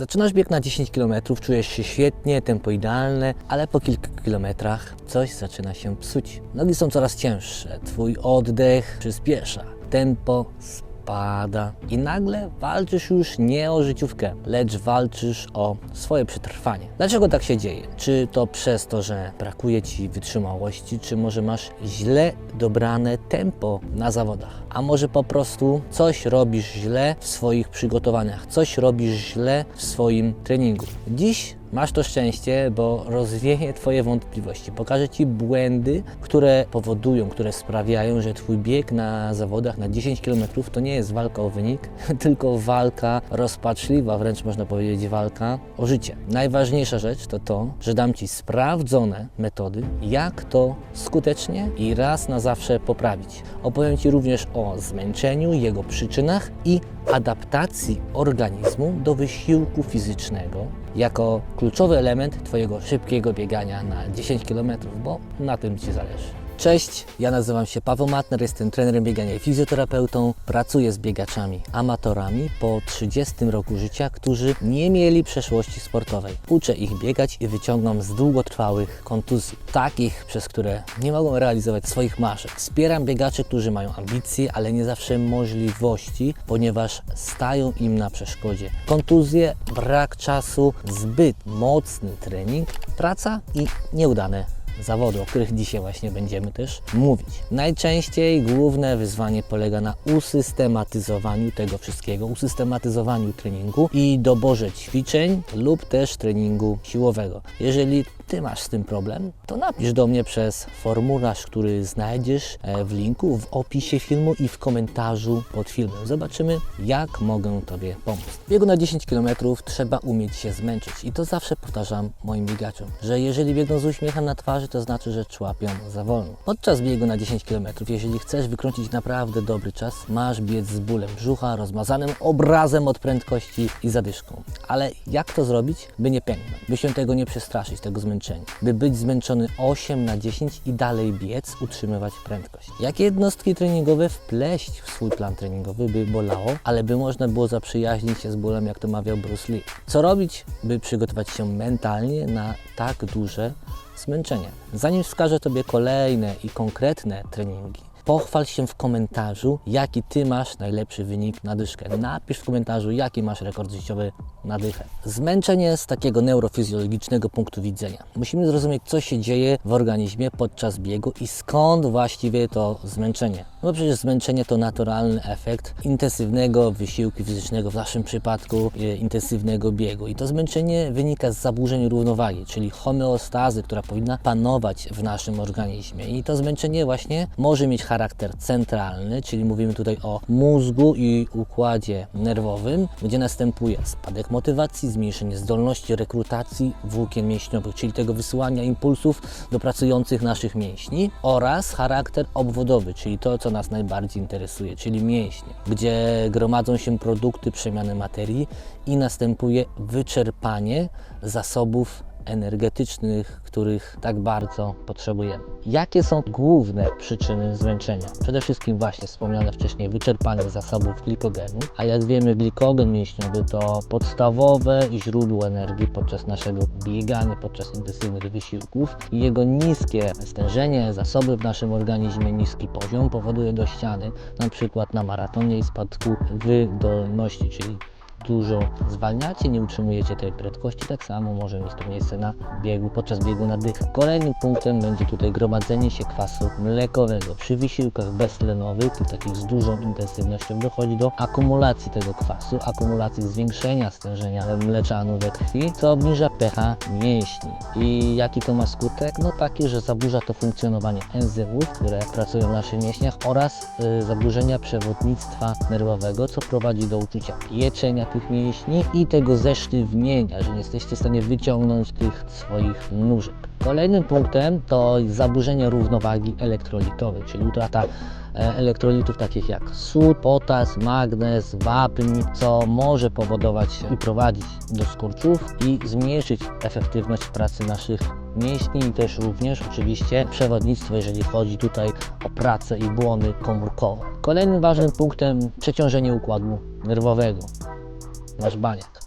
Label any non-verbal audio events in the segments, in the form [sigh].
Zaczynasz bieg na 10 km, czujesz się świetnie, tempo idealne, ale po kilku kilometrach coś zaczyna się psuć. Nogi są coraz cięższe, twój oddech przyspiesza, tempo spada i nagle walczysz już nie o życiówkę, lecz walczysz o swoje przetrwanie. Dlaczego tak się dzieje? Czy to przez to, że brakuje ci wytrzymałości, czy może masz źle dobrane tempo na zawodach? A może po prostu coś robisz źle w swoich przygotowaniach, coś robisz źle w swoim treningu. Dziś Masz to szczęście, bo rozwieje Twoje wątpliwości. Pokażę Ci błędy, które powodują, które sprawiają, że Twój bieg na zawodach na 10 km to nie jest walka o wynik, [laughs] tylko walka rozpaczliwa, wręcz można powiedzieć walka o życie. Najważniejsza rzecz to to, że dam Ci sprawdzone metody, jak to skutecznie i raz na zawsze poprawić. Opowiem Ci również o zmęczeniu, jego przyczynach i adaptacji organizmu do wysiłku fizycznego jako kluczowy element Twojego szybkiego biegania na 10 km, bo na tym Ci zależy. Cześć, ja nazywam się Paweł Matner, jestem trenerem biegania i fizjoterapeutą. Pracuję z biegaczami amatorami po 30 roku życia, którzy nie mieli przeszłości sportowej. Uczę ich biegać i wyciągam z długotrwałych kontuzji, takich, przez które nie mogą realizować swoich marzeń. Wspieram biegaczy, którzy mają ambicje, ale nie zawsze możliwości, ponieważ stają im na przeszkodzie. Kontuzje, brak czasu, zbyt mocny trening, praca i nieudane zawody, o których dzisiaj właśnie będziemy też mówić. Najczęściej główne wyzwanie polega na usystematyzowaniu tego wszystkiego, usystematyzowaniu treningu i doborze ćwiczeń lub też treningu siłowego. Jeżeli Ty masz z tym problem, to napisz do mnie przez formularz, który znajdziesz e, w linku w opisie filmu i w komentarzu pod filmem. Zobaczymy, jak mogę Tobie pomóc. W biegu na 10 km trzeba umieć się zmęczyć i to zawsze powtarzam moim biegaczom, że jeżeli biegną z uśmiechem na twarzy, to znaczy, że człapią za wolno. Podczas biegu na 10 km, jeżeli chcesz wykręcić naprawdę dobry czas, masz biec z bólem brzucha, rozmazanym obrazem od prędkości i zadyszką. Ale jak to zrobić, by nie pęknąć, by się tego nie przestraszyć, tego zmęczenia, by być zmęczony 8 na 10 i dalej biec, utrzymywać prędkość. Jakie jednostki treningowe wpleść w swój plan treningowy, by bolało, ale by można było zaprzyjaźnić się z bólem, jak to mawiał Bruce Lee. Co robić, by przygotować się mentalnie na tak duże zmęczenie? Zanim wskażę Tobie kolejne i konkretne treningi, Pochwal się w komentarzu, jaki Ty masz najlepszy wynik na dyszkę. Napisz w komentarzu, jaki masz rekord życiowy na dychę. Zmęczenie z takiego neurofizjologicznego punktu widzenia. Musimy zrozumieć, co się dzieje w organizmie podczas biegu i skąd właściwie to zmęczenie. No przecież zmęczenie to naturalny efekt intensywnego wysiłku fizycznego, w naszym przypadku e, intensywnego biegu. I to zmęczenie wynika z zaburzeń równowagi, czyli homeostazy, która powinna panować w naszym organizmie. I to zmęczenie właśnie może mieć charakter centralny, czyli mówimy tutaj o mózgu i układzie nerwowym, gdzie następuje spadek motywacji, zmniejszenie zdolności rekrutacji włókien mięśniowych, czyli tego wysyłania impulsów do pracujących naszych mięśni oraz charakter obwodowy, czyli to, co nas najbardziej interesuje, czyli mięśnie, gdzie gromadzą się produkty przemiany materii i następuje wyczerpanie zasobów energetycznych, których tak bardzo potrzebujemy. Jakie są główne przyczyny zmęczenia? Przede wszystkim właśnie wspomniane wcześniej wyczerpanie zasobów glikogenu, a jak wiemy glikogen mięśniowy to podstawowe źródło energii podczas naszego biegania, podczas intensywnych wysiłków i jego niskie stężenie, zasoby w naszym organizmie, niski poziom powoduje do ściany, na przykład na maratonie i spadku wydolności, czyli dużo zwalniacie, nie utrzymujecie tej prędkości, tak samo może mieć to miejsce na biegu, podczas biegu na dychę. Kolejnym punktem będzie tutaj gromadzenie się kwasu mlekowego. Przy wysiłkach beztlenowych, takich z dużą intensywnością, dochodzi do akumulacji tego kwasu, akumulacji zwiększenia stężenia mleczanu we krwi, co obniża pH mięśni. I jaki to ma skutek? No taki, że zaburza to funkcjonowanie enzymów, które pracują w naszych mięśniach oraz y, zaburzenia przewodnictwa nerwowego, co prowadzi do uczucia pieczenia tych mięśni i tego zesztywnienia, że nie jesteście w stanie wyciągnąć tych swoich nóżek. Kolejnym punktem to zaburzenie równowagi elektrolitowej, czyli utrata e, elektrolitów takich jak sód, potas, magnez, wapń, co może powodować i prowadzić do skurczów i zmniejszyć efektywność pracy naszych mięśni i też również oczywiście przewodnictwo, jeżeli chodzi tutaj o pracę i błony komórkowe. Kolejnym ważnym punktem przeciążenie układu nerwowego nasz baniak.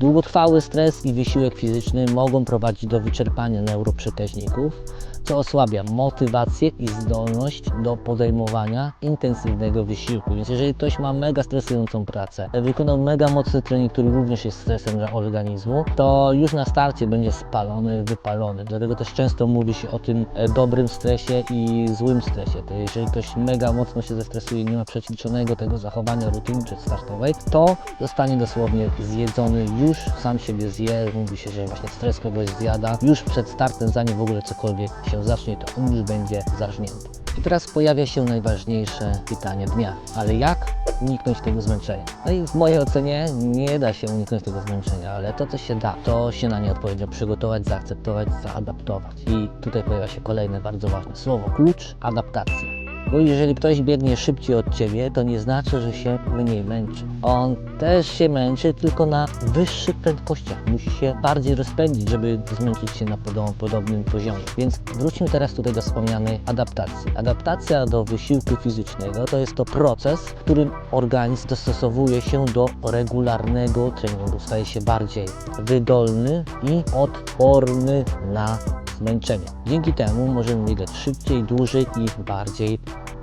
Długotrwały stres i wysiłek fizyczny mogą prowadzić do wyczerpania neuroprzekaźników, co osłabia motywację i zdolność do podejmowania intensywnego wysiłku. Więc jeżeli ktoś ma mega stresującą pracę, wykonał mega mocny trening, który również jest stresem dla organizmu, to już na starcie będzie spalony, wypalony. Dlatego też często mówi się o tym e, dobrym stresie i złym stresie. To jeżeli ktoś mega mocno się zestresuje, nie ma przećwiczonego tego zachowania rutyny przedstartowej, to zostanie dosłownie zjedzony już, sam siebie zje. Mówi się, że właśnie stres kogoś zjada. Już przed startem, zanim w ogóle cokolwiek się zacznie, to on już będzie zażnięty. I teraz pojawia się najważniejsze pytanie dnia. Ale jak uniknąć tego zmęczenia? No i w mojej ocenie nie da się uniknąć tego zmęczenia, ale to, co się da, to się na nie odpowiednio przygotować, zaakceptować, zaadaptować. I tutaj pojawia się kolejne bardzo ważne słowo, klucz adaptacji. Bo jeżeli ktoś biegnie szybciej od ciebie, to nie znaczy, że się mniej męczy. On też się męczy, tylko na wyższych prędkościach. Musi się bardziej rozpędzić, żeby zmęczyć się na podob- podobnym poziomie. Więc wróćmy teraz tutaj do wspomnianej adaptacji. Adaptacja do wysiłku fizycznego to jest to proces, w którym organizm dostosowuje się do regularnego treningu. Staje się bardziej wydolny i odporny na zmęczenie. Dzięki temu możemy biegać szybciej, dłużej i bardziej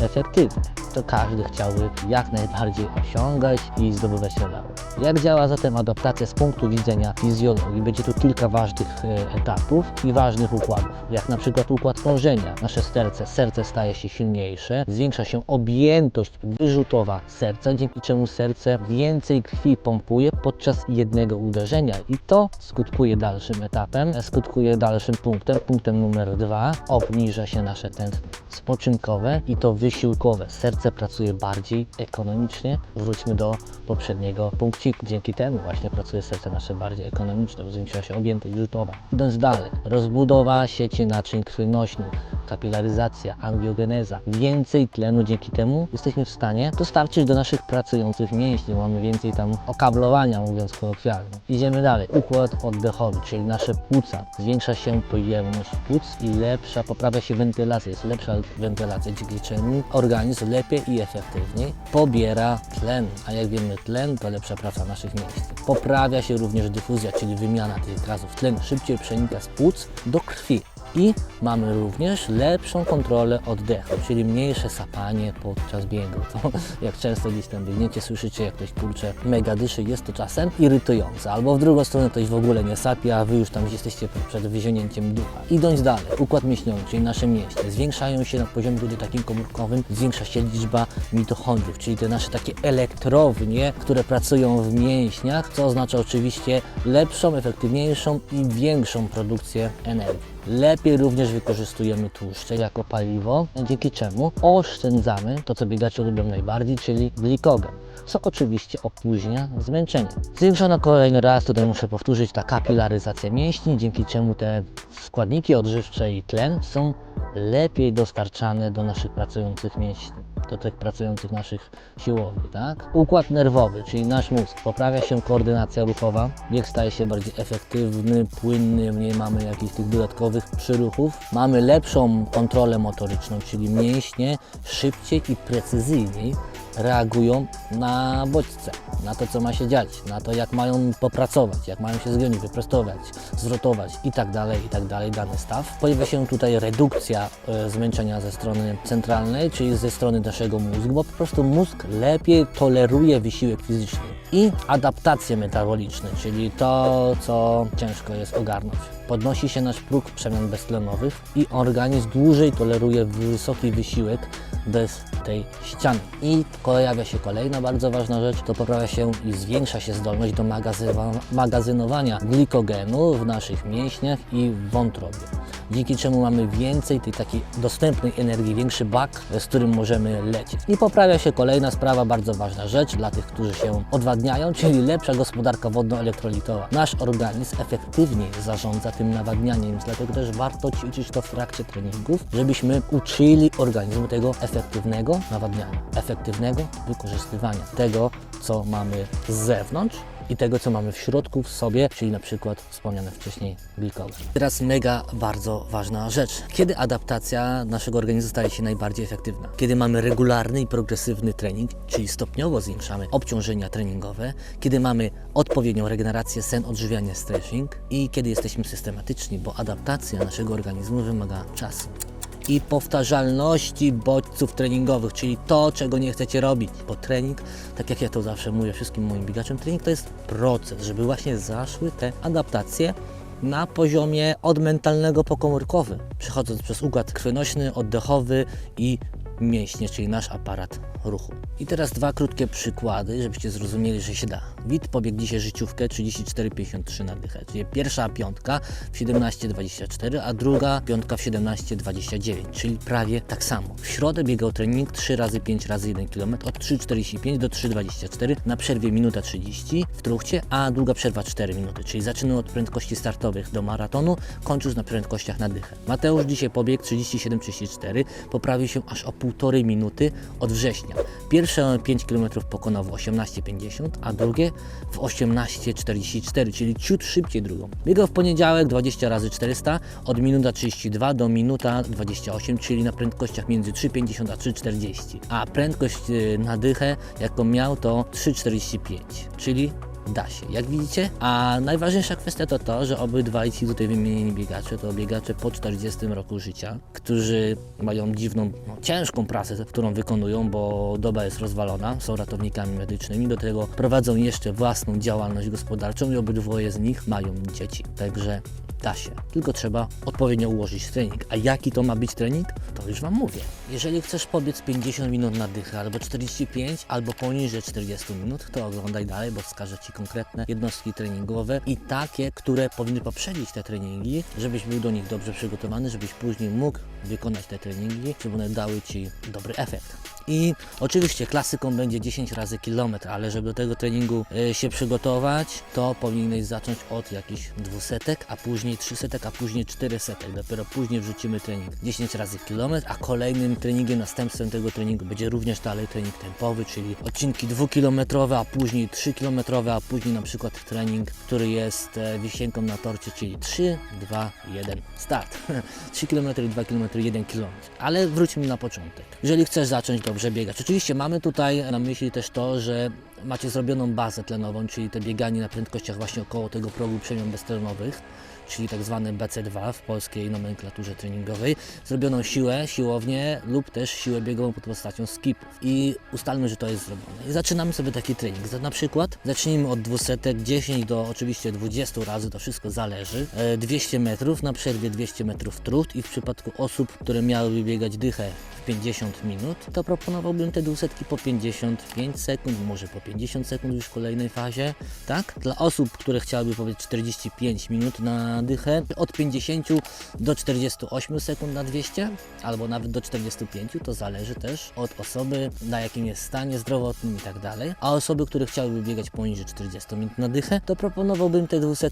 efektywnie. To każdy chciałby jak najbardziej osiągać i zdobywać medale. Jak działa zatem adaptacja z punktu widzenia fizjologii? Będzie tu kilka ważnych e, etapów i ważnych układów, jak na przykład układ krążenia. Nasze serce, serce staje się silniejsze, zwiększa się objętość wyrzutowa serca, dzięki czemu serce więcej krwi pompuje podczas jednego uderzenia i to skutkuje dalszym etapem, skutkuje dalszym punktem, punktem numer dwa, obniża się nasze tętno spoczynkowe i to wysiłkowe. Serce pracuje bardziej ekonomicznie. Wróćmy do poprzedniego punkciku. Dzięki temu właśnie pracuje serce nasze bardziej ekonomiczne, zwiększa się objętość wyrzutowa. Idąc dalej, rozbudowa sieci naczyń krwionośnych, kapilaryzacja, angiogeneza. Więcej tlenu dzięki temu jesteśmy w stanie dostarczyć do naszych pracujących mięśni. Mamy więcej tam okablowania, mówiąc kolokwialnie. Idziemy dalej. Układ oddechowy, czyli nasze płuca. Zwiększa się pojemność płuc i lepsza, poprawia się wentylacja. Jest lepsza wentylacja, dzięki czemu organizm lepiej i efektywniej pobiera tlen. A jak wiemy, tlen to lepsza praca naszych mięśni. Poprawia się również dyfuzja, czyli wymiana tych gazów tlenu. Szybciej przenika z płuc do krwi. I mamy również lepszą kontrolę oddechu, czyli mniejsze sapanie podczas biegu. To [laughs] jak często gdzieś tam biegniecie, słyszycie jak ktoś kurczę mega dyszy, jest to czasem irytujące. Albo w drugą stronę ktoś w ogóle nie sapie, a wy już tam jesteście przed wyzionięciem ducha. Idąc dalej, układ mięśniowy, czyli nasze mięśnie, zwiększają się na poziomie tutaj takim komórkowym, zwiększa się liczba mitochondriów, czyli te nasze takie elektrownie, które pracują w mięśniach, co oznacza oczywiście lepszą, efektywniejszą i większą produkcję energii. Lepiej również wykorzystujemy tłuszcze jako paliwo, dzięki czemu oszczędzamy to, co biegacze lubią najbardziej, czyli glikogen co oczywiście opóźnia zmęczenie. Zwiększona kolejny raz, tutaj muszę powtórzyć, ta kapilaryzacja mięśni, dzięki czemu te składniki odżywcze i tlen są lepiej dostarczane do naszych pracujących mięśni do tych pracujących naszych siłowni, tak? Układ nerwowy, czyli nasz mózg, poprawia się koordynacja ruchowa, bieg staje się bardziej efektywny, płynny, mniej mamy jakichś tych dodatkowych przyruchów, mamy lepszą kontrolę motoryczną, czyli mięśnie szybciej i precyzyjniej reagują na bodźce, na to, co ma się dziać, na to, jak mają popracować, jak mają się zgiąć, wyprostować, zrotować i tak dalej, i tak dany staw. Pojawia się tutaj redukcja e, zmęczenia ze strony centralnej, czyli ze strony naszego mózgu, bo po prostu mózg lepiej toleruje wysiłek fizyczny i adaptacje metaboliczne, czyli to, co ciężko jest ogarnąć. Podnosi się nasz próg przemian beztlenowych i organizm dłużej toleruje wysoki wysiłek bez tej ściany. I pojawia się kolejna bardzo ważna rzecz, to poprawia się i zwiększa się zdolność do magazynowania glikogenu w naszych mięśniach i wątrobie. Dzięki czemu mamy więcej tej takiej dostępnej energii, większy bak, z którym możemy lecieć. I poprawia się kolejna sprawa, bardzo ważna rzecz dla tych, którzy się odwadniają, czyli lepsza gospodarka wodno-elektrolitowa. Nasz organizm efektywniej zarządza tym nawadnianiem, dlatego też warto ćwiczyć to w trakcie treningów, żebyśmy uczyli organizmu tego efektywnego nawadniania, efektywnego wykorzystywania tego, co mamy z zewnątrz i tego, co mamy w środku w sobie, czyli na przykład wspomniane wcześniej glikogen. Teraz mega bardzo ważna rzecz. Kiedy adaptacja naszego organizmu staje się najbardziej efektywna? Kiedy mamy regularny i progresywny trening, czyli stopniowo zwiększamy obciążenia treningowe, kiedy mamy odpowiednią regenerację, sen, odżywianie, stretching i kiedy jesteśmy systematyczni, bo adaptacja naszego organizmu wymaga czasu i powtarzalności bodźców treningowych, czyli to, czego nie chcecie robić. Bo trening, tak jak ja to zawsze mówię wszystkim moim biegaczom, trening to jest proces, żeby właśnie zaszły te adaptacje na poziomie od mentalnego po komórkowy, przechodząc przez układ krwionośny, oddechowy i mięśnie, czyli nasz aparat ruchu. I teraz dwa krótkie przykłady, żebyście zrozumieli, że się da. Wit pobiegł dzisiaj życiówkę 34,53 na dychę, czyli pierwsza piątka w 17,24, a druga piątka w 17,29, czyli prawie tak samo. W środę biegał trening 3 razy 5 razy 1 km od 3,45 do 3,24 na przerwie minuta 30 w truchcie, a długa przerwa 4 minuty, czyli zaczynał od prędkości startowych do maratonu, kończył na prędkościach na dychę. Mateusz dzisiaj pobiegł 37,34, poprawił się aż o półtorej minuty od września. Pierwsze 5 km pokonał w 18,50, a drugie w 18,44, czyli ciut szybciej drugą. Biegał w poniedziałek 20 razy 400 od minuta 32 do minuta 28, czyli na prędkościach między 3,50 a 3,40. A prędkość y, na dychę, jaką miał, to 3,45, czyli da się, jak widzicie. A najważniejsza kwestia to to, że obydwaj ci tutaj wymienieni biegacze to biegacze po 40 roku życia, którzy mają dziwną, no, ciężką pracę, którą wykonują, bo doba jest rozwalona, są ratownikami medycznymi, do tego prowadzą jeszcze własną działalność gospodarczą i obydwoje z nich mają dzieci. Także da się, tylko trzeba odpowiednio ułożyć trening. A jaki to ma być trening? To już Wam mówię. Jeżeli chcesz pobiec 50 minut na dychę, albo 45, albo poniżej 40 minut, to oglądaj dalej, bo wskażę Ci konkretne jednostki treningowe i takie, które powinny poprzedzić te treningi, żebyś był do nich dobrze przygotowany, żebyś później mógł wykonać te treningi, żeby one dały Ci dobry efekt. I oczywiście klasyką będzie 10 razy kilometr, ale żeby do tego treningu e, się przygotować, to powinieneś zacząć od jakichś dwusetek, a później trzysetek, a później czterysetek. Dopiero później wrzucimy trening 10 razy kilometr, a kolejnym treningiem, następstwem tego treningu będzie również dalej trening tempowy, czyli odcinki dwukilometrowe, a później 3kilometrowe, a później na przykład trening, który jest e, wisienką na torcie, czyli 3, 2, 1, start. 3 km, 2 km, 1 km. Ale wróćmy na początek. Jeżeli chcesz zacząć dobrze biegać, oczywiście mamy tutaj na myśli też to, że macie zrobioną bazę tlenową, czyli te bieganie na prędkościach właśnie około tego progu przemian beztlenowych, czyli tak zwane BC2 w polskiej nomenklaturze treningowej, zrobioną siłę, siłownię lub też siłę biegową pod postacią skipów i ustalmy, że to jest zrobione. I zaczynamy sobie taki trening. Na przykład zacznijmy od 200, 10 do oczywiście 20 razy, to wszystko zależy. E, 200 metrów, na przerwie 200 metrów trucht i w przypadku osób, które miałyby biegać dychę w 50 minut, to proponowałbym te 200 po 55 sekund, może po 50 sekund już w kolejnej fazie, tak? Dla osób, które chciałyby powiedzieć 45 minut na dychę, od 50 do 48 sekund na 200, albo nawet do 45, to zależy też od osoby, na jakim jest stanie zdrowotnym i tak dalej. A osoby, które chciałyby biegać poniżej 40 minut na dychę, to proponowałbym te 200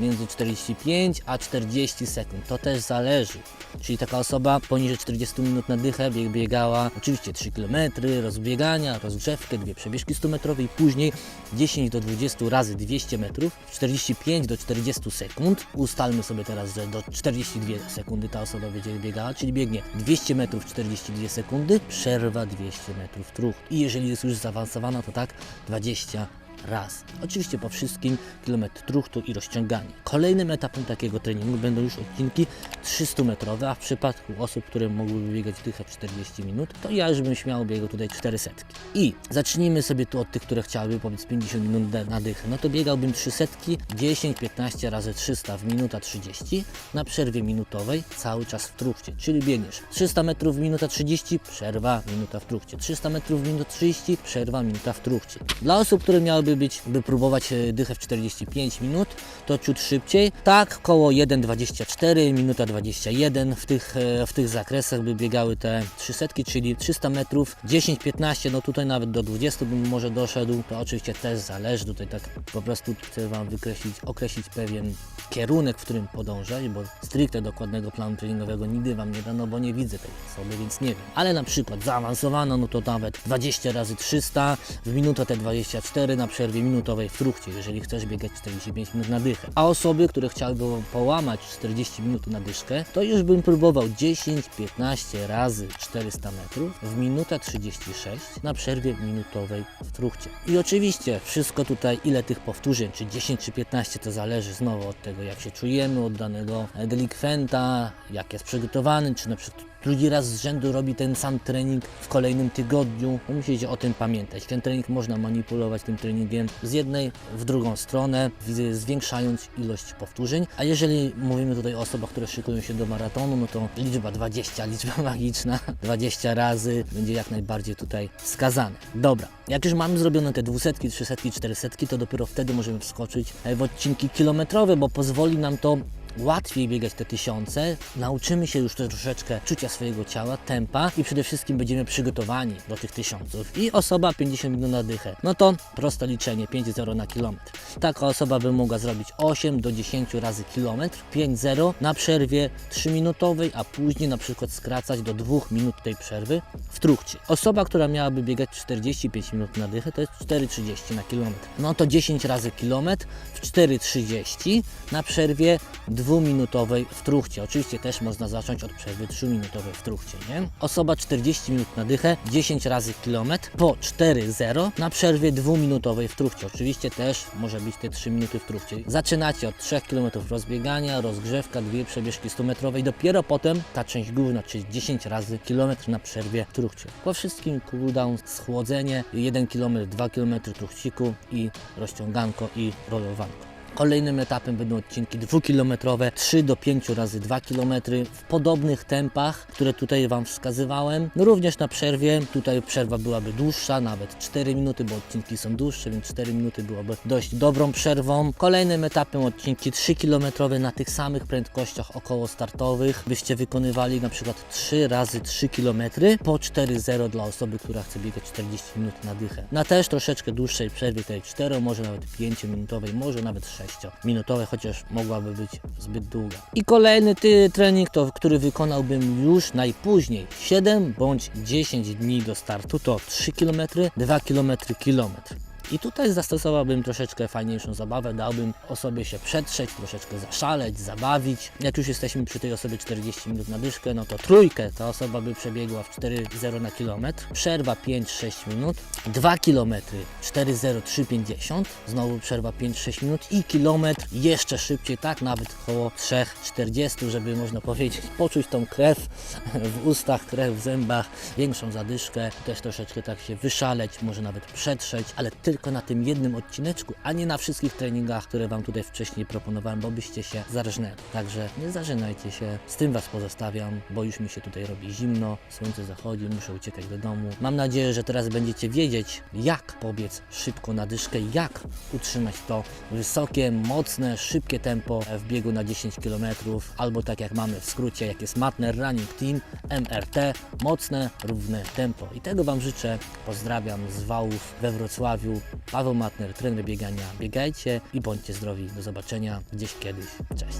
między 45 a 40 sekund. To też zależy. Czyli taka osoba poniżej 40 minut na dychę bieg- biegała oczywiście 3 km, rozbiegania, rozgrzewkę, dwie przebieżki 100 metrowe i później 10 do 20 razy 200 metrów, 45 do 40 sekund. Ustalmy sobie teraz, że do 42 sekundy ta osoba będzie biegała, czyli biegnie 200 metrów 42 sekundy, przerwa 200 metrów trucht. I jeżeli jest już zaawansowana, to tak 20 raz. Oczywiście po wszystkim kilometr truchtu i rozciąganie. Kolejnym etapem takiego treningu będą już odcinki 300-metrowe, a w przypadku osób, które mogłyby biegać dychę 40 minut, to ja już bym śmiało biegał tutaj 400. I zacznijmy sobie tu od tych, które chciałyby powiedz 50 minut na- na dychę. No to biegałbym 300, 10-15 razy 300 w minuta 30 na przerwie minutowej cały czas w truchcie, czyli biegniesz 300 metrów w minuta 30, przerwa, minuta w truchcie, 300 metrów w minuta 30, przerwa, minuta w truchcie. Dla osób, które miałyby być, by próbować e, dychę w 45 minut, to ciut szybciej, tak koło 1,24, minuta 21 w tych, e, w tych zakresach by biegały te 300, czyli 300 metrów, 10-15, no tutaj nawet do 20 bym może doszedł, to oczywiście też zależy, tutaj tak po prostu chcę Wam wykreślić, określić pewien kierunek, w którym podążać, bo stricte dokładnego planu treningowego nigdy Wam nie dano, bo nie widzę tej osoby, więc nie wiem. Ale na przykład zaawansowano, no to nawet 20 razy 300, w minutę te 24 na przerwie minutowej w truchcie, jeżeli chcesz biegać 45 minut na dychę. A osoby, które chciałyby połamać 40 minut na dyszkę, to już bym próbował 10-15 razy 400 metrów w minutę 36 na przerwie minutowej w truchcie. I oczywiście wszystko tutaj, ile tych powtórzeń, czy 10 czy 15, to zależy znowu od tego, jak się czujemy, od danego delikwenta, jak jest przygotowany, czy na przykład drugi raz z rzędu robi ten sam trening w kolejnym tygodniu. Musicie o tym pamiętać. Ten trening można manipulować tym treningiem z jednej w drugą stronę, zwiększając ilość powtórzeń. A jeżeli mówimy tutaj o osobach, które szykują się do maratonu, no to liczba 20, [laughs] liczba magiczna, 20 razy będzie jak najbardziej tutaj wskazane. Dobra, jak już mamy zrobione te 200, 300, 400, to dopiero wtedy możemy wskoczyć w odcinki kilometrowe, bo pozwoli nam to łatwiej biegać te tysiące, nauczymy się już troszeczkę czucia swojego ciała, tempa i przede wszystkim będziemy przygotowani do tych tysiąców. I osoba 50 minut na dychę, no to proste liczenie 5-0 na kilometr. Taka osoba by mogła zrobić 8 do 10 razy kilometr, 5-0 na przerwie 3-minutowej, a później na przykład skracać do 2 minut tej przerwy w truchcie. Osoba, która miałaby biegać 45 minut na dychę, to jest 4,30 na kilometr. No to 10 razy kilometr w 4,30 na przerwie dwuminutowej w truchcie. Oczywiście też można zacząć od przerwy 3-minutowej w truchcie, nie? Osoba 40 minut na dychę, 10 razy kilometr po 4,0 na przerwie dwuminutowej w truchcie. Oczywiście też może być te 3 minuty w truchcie. Zaczynacie od 3 km rozbiegania, rozgrzewka, dwie przebieżki 100 metrowej, dopiero potem ta część główna, czyli 10 razy kilometr na przerwie w truchcie. Po wszystkim cooldown, schłodzenie, 1 km, 2 km truchciku i rozciąganko i rolowanko. Kolejnym etapem będą odcinki dwukilometrowe, 3 do 5 razy 2 km w podobnych tempach, które tutaj Wam wskazywałem. No również na przerwie, tutaj przerwa byłaby dłuższa, nawet 4 minuty, bo odcinki są dłuższe, więc 4 minuty byłoby dość dobrą przerwą. Kolejnym etapem odcinki 3 km na tych samych prędkościach około startowych, byście wykonywali na przykład 3 razy 3 km po 4,0 dla osoby, która chce biegać 40 minut na dychę. Na też troszeczkę dłuższej przerwie, tej 4, może nawet 5 minutowej, może nawet 6 minutowej, chociaż mogłaby być zbyt długa. I kolejny ty, trening, to który wykonałbym już najpóźniej 7 bądź 10 dni do startu, to 3 km, 2 km, kilometr. I tutaj zastosowałbym troszeczkę fajniejszą zabawę, dałbym osobie się przetrzeć, troszeczkę zaszaleć, zabawić. Jak już jesteśmy przy tej osobie 40 minut na dyszkę, no to trójkę. Ta osoba by przebiegła w 4,0 na kilometr, przerwa 5-6 minut, 2 km 4,0 3,50, znowu przerwa 5-6 minut i kilometr. Jeszcze szybciej, tak nawet około 3,40, żeby można powiedzieć, poczuć tą krew w ustach, krew w zębach, większą zadyszkę, też troszeczkę tak się wyszaleć, może nawet przetrzeć, ale tylko na tym jednym odcineczku, a nie na wszystkich treningach, które Wam tutaj wcześniej proponowałem, bo byście się zarżnęli. Także nie zażynajcie się, z tym Was pozostawiam, bo już mi się tutaj robi zimno, słońce zachodzi, muszę uciekać do domu. Mam nadzieję, że teraz będziecie wiedzieć, jak pobiec szybko na dyszkę, jak utrzymać to wysokie, mocne, szybkie tempo w biegu na 10 km, albo tak jak mamy w skrócie, jak jest Matner Running Team, MRT, mocne, równe tempo. I tego Wam życzę. Pozdrawiam z Wałów we Wrocławiu. Paweł Matner, trener biegania. Biegajcie i bądźcie zdrowi. Do zobaczenia gdzieś kiedyś. Cześć.